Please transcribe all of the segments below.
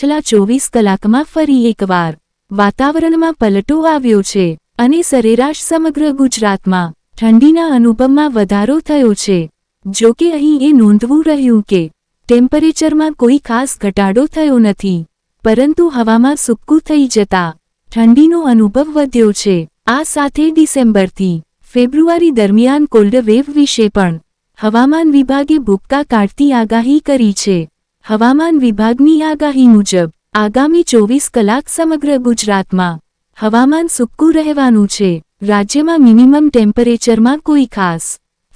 પાછલા ચોવીસ કલાકમાં ફરી એકવાર. વાતાવરણમાં પલટો આવ્યો છે અને સરેરાશ સમગ્ર ગુજરાતમાં ઠંડીના અનુભવમાં વધારો થયો છે. જો કે અહીં એ નોંધવું રહ્યું કે ટેમ્પરેચરમાં કોઈ ખાસ ઘટાડો થયો નથી, પરંતુ હવામાં સૂકું થઈ જતા ઠંડીનો અનુભવ વધ્યો છે. આ સાથે ડિસેમ્બરથી ફેબ્રુઆરી દરમિયાન કોલ્ડ વેવ વિશે પણ હવામાન વિભાગે ભૂપકા કાઢતી આગાહી કરી છે. હવામાન વિભાગની આગાહી મુજબ, આગામી ચોવીસ કલાક સમગ્ર ગુજરાતમાં હવામાન સૂકું રહેવાનું છે. રાજ્યમાં મિનિમમ ટેમ્પરેચરમાં કોઈ ખાસ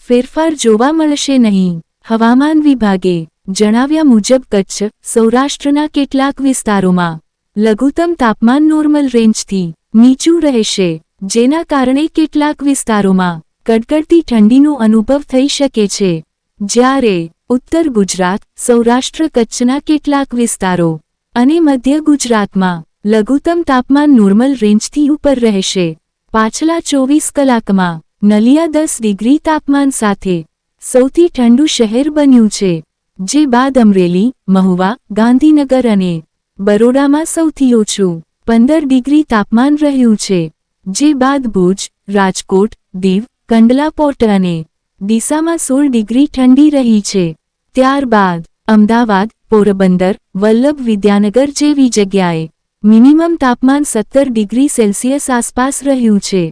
ફેરફાર જોવા મળશે નહીં. હવામાન વિભાગે જણાવ્યા મુજબ, કચ્છ, સૌરાષ્ટ્રના કેટલાક વિસ્તારોમાં લઘુત્તમ તાપમાન નોર્મલ રેન્જથી નીચું રહેશે, જેના કારણે કેટલાક વિસ્તારોમાં કડકડતી ઠંડીનો અનુભવ થઈ શકે છે. જ્યારે ઉત્તર ગુજરાત, સૌરાષ્ટ્ર કચ્છના કેટલાક વિસ્તારો અને મધ્ય ગુજરાતમાં લઘુત્તમ તાપમાન નોર્મલ રેન્જથી ઉપર રહેશે. પાછલા ચોવીસ કલાકમાં નલિયા દસ ડિગ્રી તાપમાન સાથે સૌથી ઠંડુ શહેર બન્યું છે, જે બાદ અમરેલી, મહુવા, ગાંધીનગર અને બરોડામાં સૌથી ઓછું પંદર ડિગ્રી તાપમાન રહ્યું છે, જે બાદ ભુજ, રાજકોટ, દીવ, કંડલા, પોર્ટ અને ડીસામાં સોળ ડિગ્રી ઠંડી રહી છે. ત્યારબાદ અમદાવાદ, પોરબંદર, વલ્લભ વિદ્યાનગર જેવી જગ્યાએ મિનિમમ તાપમાન સત્તર ડિગ્રી સેલ્સિયસ આસપાસ રહ્યું છે.